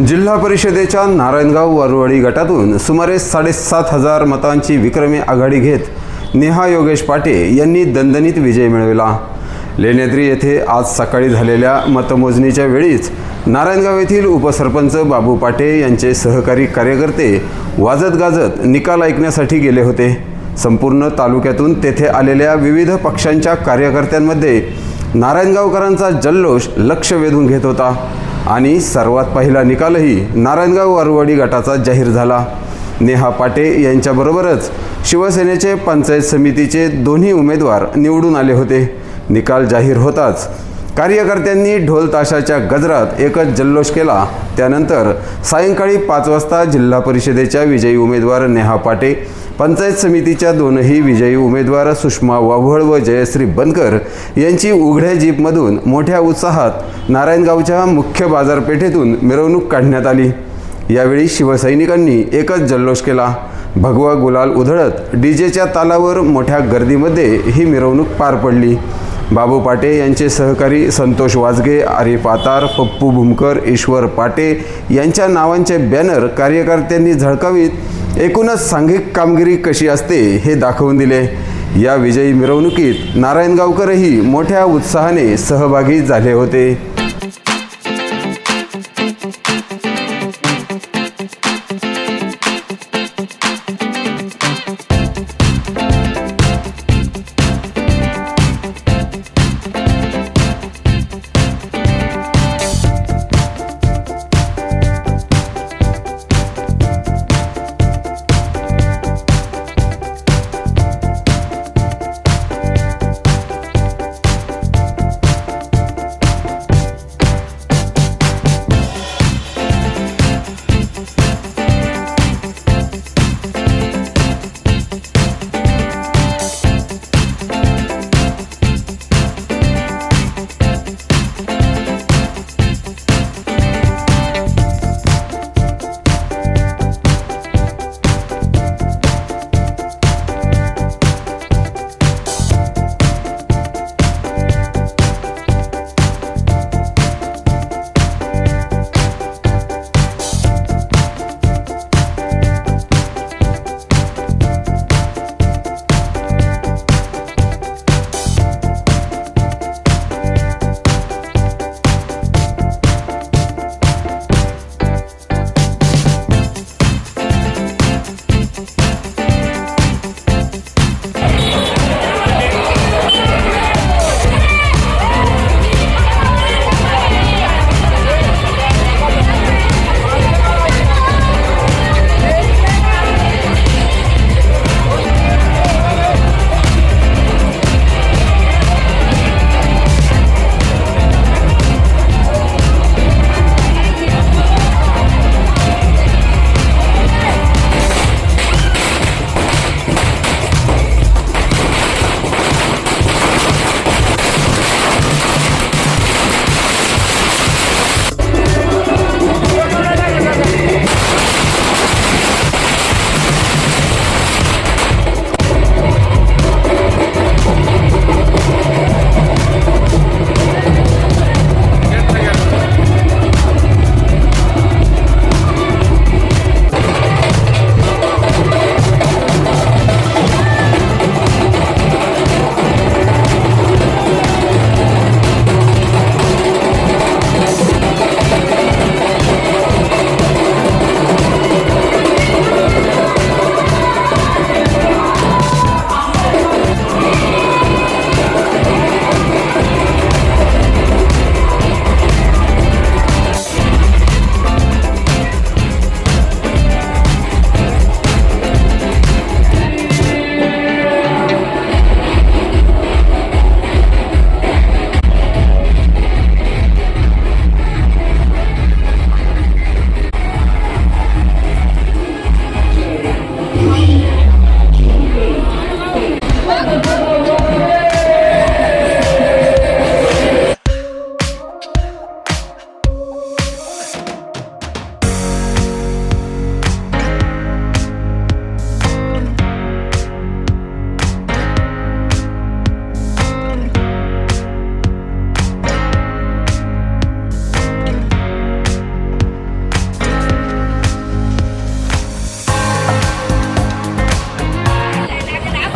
जिल्हा परिषदेच्या नारायणगाव वरवडी गटातून सुमारे साडेसात हजार मतांची विक्रमी आघाडी घेत नेहा योगेश पाटे यांनी दणदणीत विजय मिळविला. लेण्याद्री येथे आज सकाळी झालेल्या मतमोजणीच्या वेळीच नारायणगाव येथील उपसरपंच बाबू पाटे यांचे सहकारी कार्यकर्ते वाजत गाजत निकाल ऐकण्यासाठी गेले होते. संपूर्ण तालुक्यातून तेथे आलेल्या विविध पक्षांच्या कार्यकर्त्यांमध्ये नारायणगावकरांचा जल्लोष लक्ष वेधून घेत होता. आणि सर्वात पहिला निकालही नारायणगाव वारवाडी गटाचा जाहीर झाला. नेहा पाटे यांच्याबरोबरच शिवसेनेचे पंचायत समितीचे दोन्ही उमेदवार निवडून आले होते. निकाल जाहीर होताच कार्यकर्त्यांनी ढोल ताशाच्या गजरात एकच जल्लोष केला. त्यानंतर सायंकाळी पाच वाजता जिल्हा परिषदेच्या विजयी उमेदवार नेहा पाटे पंचायत समितीच्या दोनही विजयी उमेदवार सुषमा वाव्हळ व जयश्री बनकर यांची उघड्या जीपमधून मोठ्या उत्साहात नारायणगावच्या मुख्य बाजारपेठेतून मिरवणूक काढण्यात आली. यावेळी शिवसैनिकांनी एकच जल्लोष केला. भगवा गुलाल उधळत डीजेच्या तालावर मोठ्या गर्दीमध्ये ही मिरवणूक पार पडली. बाबू पाटे यांचे सहकारी संतोष वाजगे आरे पातार पप्पू भुमकर ईश्वर पाटे यांच्या नावांचे बॅनर कार्यकर्त्यांनी झळकावीत. एकूणच सांघिक कामगिरी कशी असते हे दाखवून दिले. या विजयी मिरवणुकीत नारायणगावकरही मोठ्या उत्साहाने सहभागी झाले होते.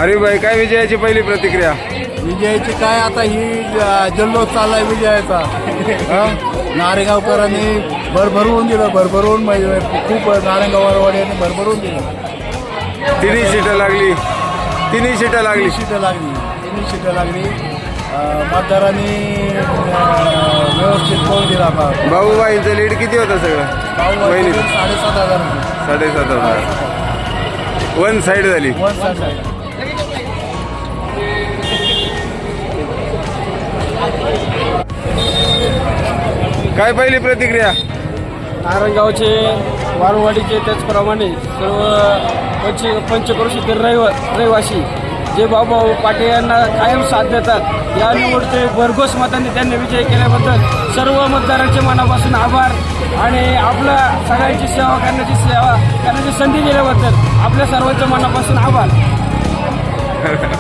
अरे भाई काय विजयाची पहिली प्रतिक्रिया? विजयाची काय आता ही जल्लोष चाललाय विजयाचा? नारेगावकरांनी भरभरवून दिलं भरभरवून म्हणजे खूप नारेगाववाड्यांनी भरभरवून दिलं. तिन्ही सीटं लागली. तिन्ही सीटं लागली. सीटं लागली. तीन सीटं लागली. मतदारांनी व्यवस्थित करून दिला भाऊबाईंचं लीड किती होतं सगळं? पहिली साडेसात हजार. साडेसात हजार. वन साईड झाली. वन साईड काय पहिली प्रतिक्रिया? नारायणगावचे वारवाडीचे त्याचप्रमाणे सर्व पंच पंचक्रोशीतील रहिवा रहिवासी जे बाबूभाऊ पाटील यांना कायम साथ देतात या निवडते भरघोस मतांनी त्यांनी विजय केल्याबद्दल सर्व मतदारांचे मनापासून आभार आणि आपल्या सगळ्यांची सेवा करण्याची सेवा करण्याची संधी दिल्याबद्दल आपल्या सर्वांच्या मनापासून आभार.